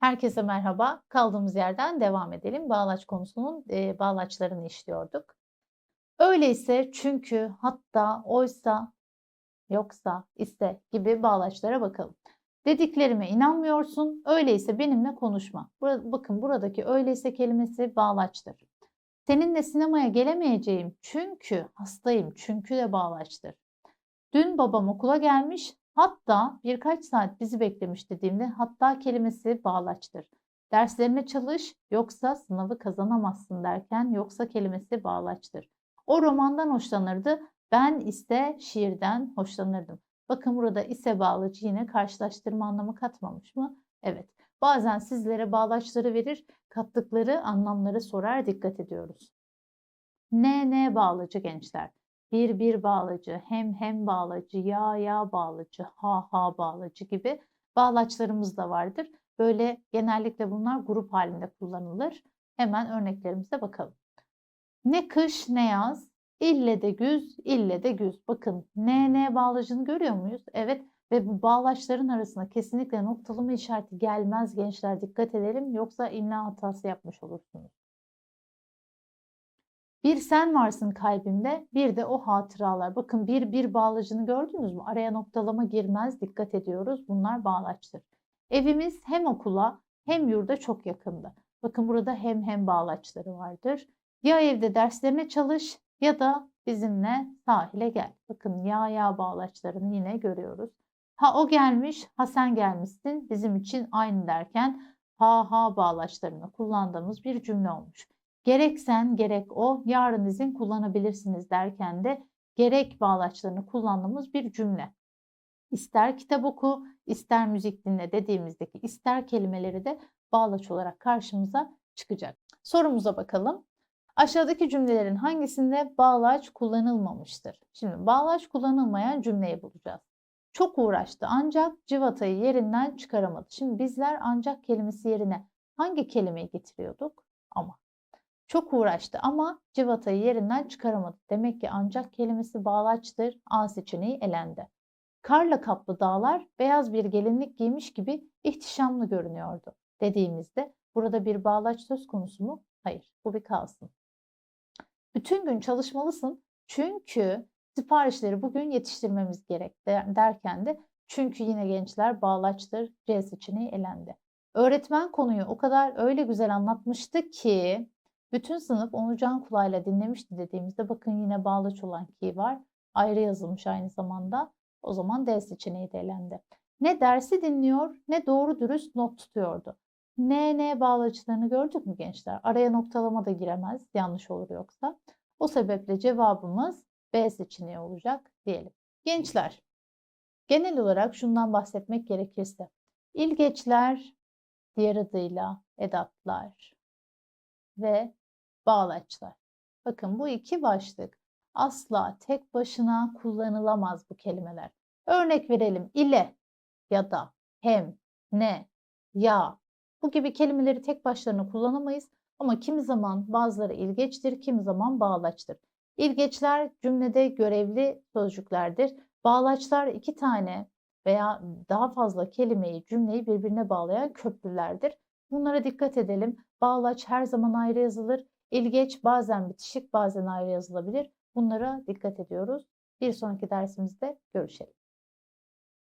Herkese merhaba. Kaldığımız yerden devam edelim. Bağlaç konusunun e, bağlaçlarını işliyorduk. Öyleyse, çünkü, hatta, oysa, yoksa, ise gibi bağlaçlara bakalım. Dediklerime inanmıyorsun, öyleyse benimle konuşma. Bura- bakın buradaki öyleyse kelimesi bağlaçtır. Seninle sinemaya gelemeyeceğim çünkü hastayım, çünkü de bağlaçtır. Dün babam okula gelmiş, hatta birkaç saat bizi beklemiş dediğimde hatta kelimesi bağlaçtır. Derslerine çalış, yoksa sınavı kazanamazsın derken yoksa kelimesi bağlaçtır. O romandan hoşlanırdı, ben ise şiirden hoşlanırdım. Bakın burada ise bağlacı yine karşılaştırma anlamı katmamış mı? Evet. Bazen sizlere bağlaçları verir, kattıkları anlamları sorar, dikkat ediyoruz. Ne ne bağlacı gençler? Bir bir bağlacı, hem hem bağlacı, ya ya bağlacı, ha ha bağlacı gibi bağlaçlarımız da vardır. Böyle genellikle bunlar grup halinde kullanılır. Hemen örneklerimize bakalım. Ne kış ne yaz, ille de güz, ille de güz. Bakın ne ne bağlacını görüyor muyuz? Evet ve bu bağlaçların arasına kesinlikle noktalama işareti gelmez gençler dikkat edelim yoksa imla hatası yapmış olursunuz. Bir sen varsın kalbimde, bir de o hatıralar. Bakın bir bir bağlacını gördünüz mü? Araya noktalama girmez, dikkat ediyoruz. Bunlar bağlaçtır. Evimiz hem okula hem yurda çok yakındı. Bakın burada hem hem bağlaçları vardır. Ya evde derslerine çalış ya da bizimle sahile gel. Bakın ya ya bağlaçlarını yine görüyoruz. Ha o gelmiş, ha sen gelmişsin bizim için aynı derken ha ha bağlaçlarını kullandığımız bir cümle olmuş. Gerek sen gerek o yarın izin kullanabilirsiniz derken de gerek bağlaçlarını kullandığımız bir cümle. İster kitap oku, ister müzik dinle dediğimizdeki ister kelimeleri de bağlaç olarak karşımıza çıkacak. Sorumuza bakalım. Aşağıdaki cümlelerin hangisinde bağlaç kullanılmamıştır? Şimdi bağlaç kullanılmayan cümleyi bulacağız. Çok uğraştı ancak civatayı yerinden çıkaramadı. Şimdi bizler ancak kelimesi yerine hangi kelimeyi getiriyorduk? Ama. Çok uğraştı ama civatayı yerinden çıkaramadı. Demek ki ancak kelimesi bağlaçtır. A seçeneği elendi. Karla kaplı dağlar beyaz bir gelinlik giymiş gibi ihtişamlı görünüyordu dediğimizde burada bir bağlaç söz konusu mu? Hayır, bu bir kalsın. Bütün gün çalışmalısın çünkü siparişleri bugün yetiştirmemiz gerek derken de çünkü yine gençler bağlaçtır C seçeneği elendi. Öğretmen konuyu o kadar öyle güzel anlatmıştı ki bütün sınıf onu can kulağıyla dinlemişti dediğimizde bakın yine bağlaç olan ki var. Ayrı yazılmış aynı zamanda. O zaman D seçeneği de elendi. Ne dersi dinliyor ne doğru dürüst not tutuyordu. Ne ne bağlaçlarını gördük mü gençler? Araya noktalama da giremez. Yanlış olur yoksa. O sebeple cevabımız B seçeneği olacak diyelim. Gençler, genel olarak şundan bahsetmek gerekirse. İlgeçler, diğer adıyla edatlar ve bağlaçlar. Bakın bu iki başlık asla tek başına kullanılamaz bu kelimeler. Örnek verelim ile ya da hem, ne, ya bu gibi kelimeleri tek başlarına kullanamayız ama kimi zaman bazıları ilgeçtir, kimi zaman bağlaçtır. İlgeçler cümlede görevli sözcüklerdir. Bağlaçlar iki tane veya daha fazla kelimeyi, cümleyi birbirine bağlayan köprülerdir. Bunlara dikkat edelim. Bağlaç her zaman ayrı yazılır. İlgeç bazen bitişik, bazen ayrı yazılabilir. Bunlara dikkat ediyoruz. Bir sonraki dersimizde görüşelim.